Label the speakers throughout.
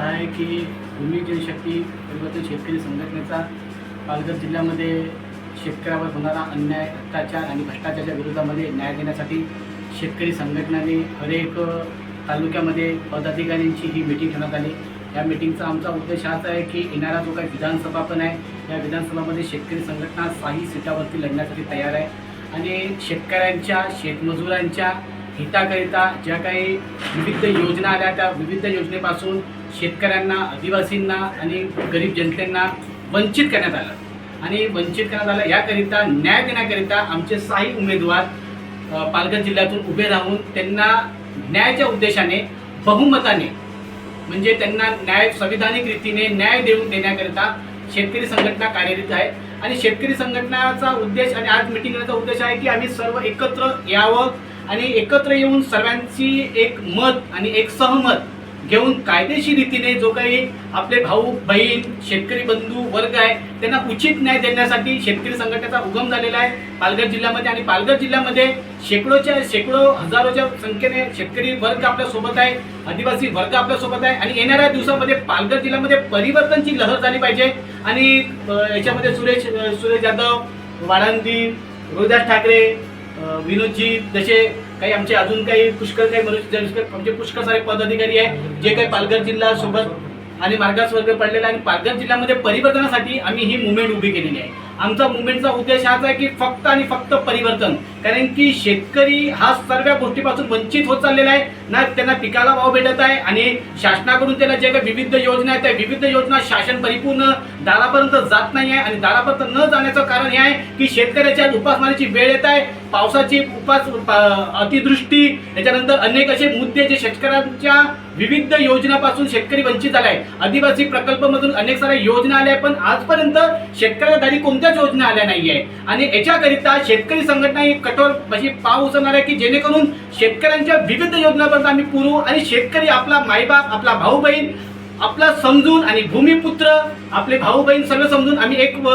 Speaker 1: असा आहे की भूमी जनशक्ती परिवर्तन शेतकरी संघटनेचा पालघर जिल्ह्यामध्ये शेतकऱ्यावर होणारा अन्याय अत्याचार आणि भ्रष्टाचाराच्या विरोधामध्ये न्याय देण्यासाठी शेतकरी संघटनाने हरेक तालुक्यामध्ये पदाधिकाऱ्यांची ही मिटिंग ठेवण्यात आली. या मिटिंगचा आमचा उद्देश हाच आहे की येणारा जो काही विधानसभा पण आहे या विधानसभामध्ये शेतकरी संघटना साही सीटावरती लढण्यासाठी तयार आहे. आणि शेतकऱ्यांच्या शेतमजुरांच्या हिताकरिता ज्या काही विविध योजना आल्या त्या विविध योजनेपासून शेतकऱ्यांना आदिवासींना आणि गरीब जनतेंना वंचित करण्यात आलं. आणि वंचित करण्यात आलं याकरिता न्याय देण्याकरिता आमचे साही उमेदवार पालघर जिल्ह्यातून उभे राहून त्यांना न्यायाच्या उद्देशाने बहुमताने म्हणजे त्यांना न्याय संविधानिक रीतीने न्याय देऊन देण्याकरिता शेतकरी संघटना कार्यरत आहे. आणि शेतकरी संघटनाचा उद्देश आणि आज मिटिंग करण्याचा उद्देश आहे की आम्ही सर्व एकत्र यावं आणि एकत्र येऊन सर्वांची एक मत आणि एक सहमत घेऊन कायदेशीर रीतीने जो काही आपले भाऊ बहीण शेतकरी बंधू वर्ग आहे त्यांना उचित न्याय देण्यासाठी शेतकरी संघटनेचा उगम झालेला आहे. पालघर जिल्ह्यामध्ये आणि पालघर जिल्ह्यामध्ये शेकडोच्या शेकडो हजारोच्या संख्येने शेतकरी वर्ग आपल्यासोबत आहे आदिवासी वर्ग आपल्यासोबत आहे आणि येणाऱ्या दिवसामध्ये पालघर जिल्ह्यामध्ये परिवर्तनची लहर झाली पाहिजे. आणि याच्यामध्ये सुरेश सुरेश जाधव वाळंदी रोहिदास ठाकरे विनोदजी जसे काही आमचे अजून काही पुष्कळ काही मनुष्य आमचे पुष्कळ सारे पदाधिकारी आहे जे काही पालघर जिल्हा सोबत आणि मार्गासवर्ग पडलेला आणि पालघर जिल्ह्यामध्ये परिवर्तनासाठी आम्ही ही मुवमेंट उभी केलेली आहे. आमचा मुवमेंटचा उद्देश हाच आहे की फक्त आणि फक्त परिवर्तन. कारण की शेतकरी हा सर्व गोष्टीपासून वंचित होत चाललेला आहे. ना त्यांना पिकाला भाव भेटत आहे आणि शासनाकडून त्याला जे काही विविध योजना आहेत त्या विविध योजना शासन परिपूर्ण दारापर्यंत जात नाही आहे आणि दारापर्यंत न जाण्याचं कारण हे आहे की शेतकऱ्याच्या उपासमानाची वेळ येत आहे. पावसाची उपास पा- याच्यानंतर त्याच्यानंतर अनेक असे मुद्दे जे शेतकऱ्यांच्या विविध योजनापासून शेतकरी वंचित झाला आहे आदिवासी प्रकल्पमधून अनेक साऱ्या योजना आल्या आहेत पण आजपर्यंत शेतकऱ्या दारी कोणत्याच योजना आल्या नाही आहे आणि याच्याकरिता शेतकरी संघटना ही कठोर म्हणजे पाव उचलणार आहे की जेणेकरून शेतकऱ्यांच्या विविध योजनांबद्दल आम्ही पुरवू आणि शेतकरी आपला मायबाप आपला भाऊ बहीण आपला समजून आणि भूमिपुत्र आपले भाऊ बहीण सर्व समजून आम्ही एक व,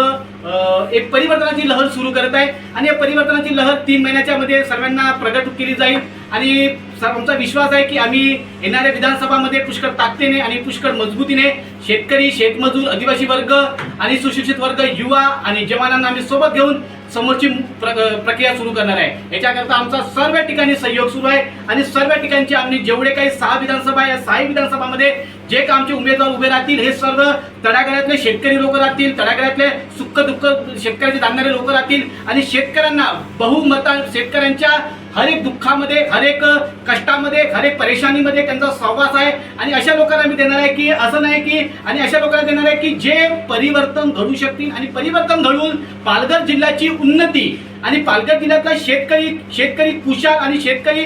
Speaker 1: एक परिवर्तनाची लहर सुरू करत आहे. आणि या परिवर्तनाची लहर तीन महिन्याच्या मध्ये सर्वांना प्रगट केली जाईल. आणि स- आमचा विश्वास आहे की आम्ही येणाऱ्या विधानसभामध्ये पुष्कळ ताकदीने आणि पुष्कळ मजबूतीने शेतकरी शेतमजूर आदिवासी वर्ग आणि सुशिक्षित वर्ग युवा आणि जवानांना आम्ही सोबत घेऊन समोरची प्र- प्रक्रिया सुरू करणार आहे. याच्याकरता आमचा सर्व ठिकाणी सहयोग सुरू आहे आणि सर्व ठिकाणची आम्ही जेवढे काही सहा विधानसभा आहे, या सहा विधानसभामध्ये जे का आमचे उमेदवार उभे राहतील हे सर्व तळागाळातले शेतकरी लोक राहतील तळागाळातले सुख दुःख शेतकऱ्याचे जाणणारे लोक राहतील आणि शेतकऱ्यांना बहुमता शेतकऱ्यांच्या हर एक दुःखामध्ये हर एक कष्टामध्ये हर एक परेशानीमध्ये त्यांचा सहवास आहे. आणि अशा लोकांना मी देणार आहे की असं नाही की आणि अशा लोकांना देणार आहे की जे परिवर्तन घडू शकतील आणि परिवर्तन घडवून पालघर जिल्ह्याची उन्नती आणि पालघर जिल्ह्यातला शेतकरी शेतकरी कुशाल आणि शेतकरी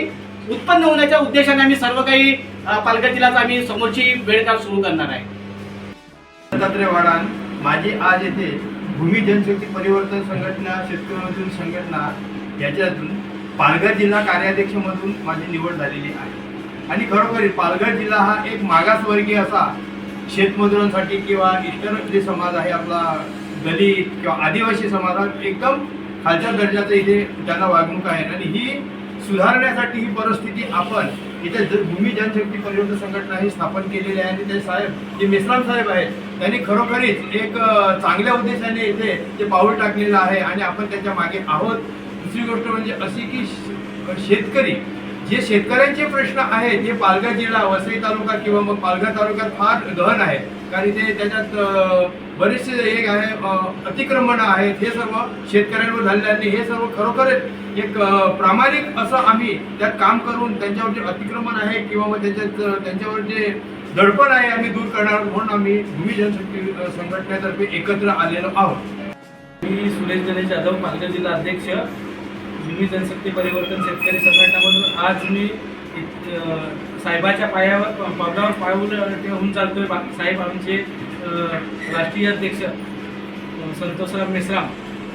Speaker 1: उत्पन्न होण्याच्या उद्देशाने आम्ही सर्व काही पालघर जिल्ह्याचा आम्ही समोरची वेळ सुरू करणार आहे.
Speaker 2: दत्तात्रय वाडान माझी आज येथे भूमी जनशक्ती परिवर्तन संघटना शेतकरी संघटना याच्यातून पालघर जिल्हा कार्याध्यक्षमधून माझी निवड झालेली आहे. आणि खरोखर पालघर जिल्हा हा एक मागासवर्गीय असा शेतमजुरांसाठी किंवा इतर जे समाज आहे आपला दलित किंवा आदिवासी समाजात एकदम खालच्या दर्जाचं इथे त्यांना वागणूक आहे. आणि ही सुधारण्यासाठी ही परिस्थिती आपण इथे भूमी जनशक्ती परिवर्तन संघटना ही स्थापन केलेली आहे. आणि ते साहेब जे मेसराम साहेब आहेत त्यांनी खरोखरीच एक चांगल्या उद्देशाने इथे ते पाऊल टाकलेलं आहे. आणि आपण त्याच्यामागे आहोत. दुसरी गोष्ट म्हणजे अशी की शेतकरी जे शेतकऱ्यांचे प्रश्न आहेत जे पालघर जिल्हा वसई तालुका किंवा मग पालघर तालुक्यात फार गहन आहे कारण ते त्याच्यात बरेचसे एक आहे अतिक्रमण आहेत हे सर्व शेतकऱ्यांवर झालेले आहे आणि हे सर्व खरोखरच एक प्रामाणिक असं आम्ही त्यात काम करून त्यांच्यावर जे अतिक्रमण आहे किंवा मग त्याच्यात त्यांच्यावर जे दडपण आहे आम्ही दूर करणार म्हणून आम्ही भूमी जनशक्ती संघटनेतर्फे एकत्र आलेलो आहोत.
Speaker 3: मी सुरेश गणेश जाधव पालघर जिल्हा अध्यक्ष. युवी जनशक्ती परिवर्तन शेतकरी संघटनामधून आज मी साहेबाच्या पायावर पावलावर पाऊल ठेवून चालतोय. बा- साहेब आमचे राष्ट्रीय अध्यक्ष संतोषराव मेश्राम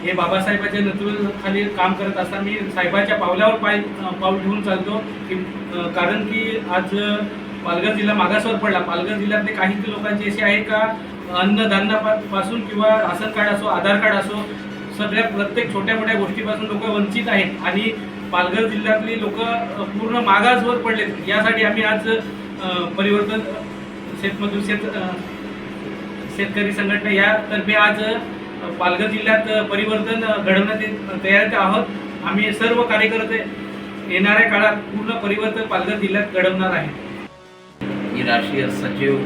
Speaker 3: हे बाबासाहेबाच्या नेतृत्वाखाली काम करत असताना मी साहेबाच्या पावलावर पाय पाऊल ठेवून चालतो की कारण की आज पालघर जिल्हा मागासवर पडला. पालघर जिल्ह्यातले काही लोकांचे असे आहे का? अन्नधान्यापासून किंवा राशन कार्ड असो आधार कार्ड असो सगळ्या प्रत्येक छोट्या मोठ्या गोष्टीपासून लोक वंचित आहेत आणि पालघर जिल्ह्यातली लोक पूर्ण मागासवर पडलेत. यासाठी आम्ही आज परिवर्तन शेतमजूर शेत शेतकरी संघटना यातर्फे आज पालघर जिल्ह्यात परिवर्तन घडवण्यात तयार तयारीत आहोत. आम्ही सर्व कार्यकर्ते येणाऱ्या काळात पूर्ण परिवर्तन पालघर जिल्ह्यात घडवणार आहे.
Speaker 4: मी राष्ट्रीय सचिव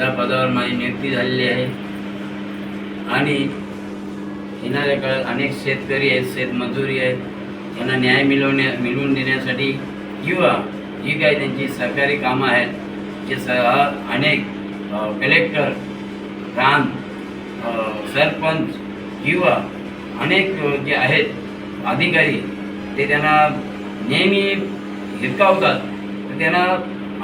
Speaker 4: या पदावर माझी नियुक्ती झालेली आहे. आणि येणाऱ्या काळात अनेक शेतकरी आहेत शेतमजुरी आहेत. त्यांना न्याय मिळवण्या मिळवून देण्यासाठी किंवा जी काही त्यांची सरकारी कामं आहेत जे स अनेक कलेक्टर ग्राम सरपंच किंवा अनेक जे आहेत अधिकारी ते त्यांना नेहमी हिरकावतात. तर त्यांना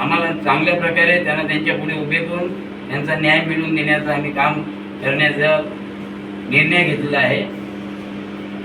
Speaker 4: आम्हाला चांगल्या प्रकारे त्यांना त्यांच्या पुढे उभे करून त्यांचा न्याय मिळवून देण्याचं आम्ही काम करण्याचं निर्णय घेतलेला आहे.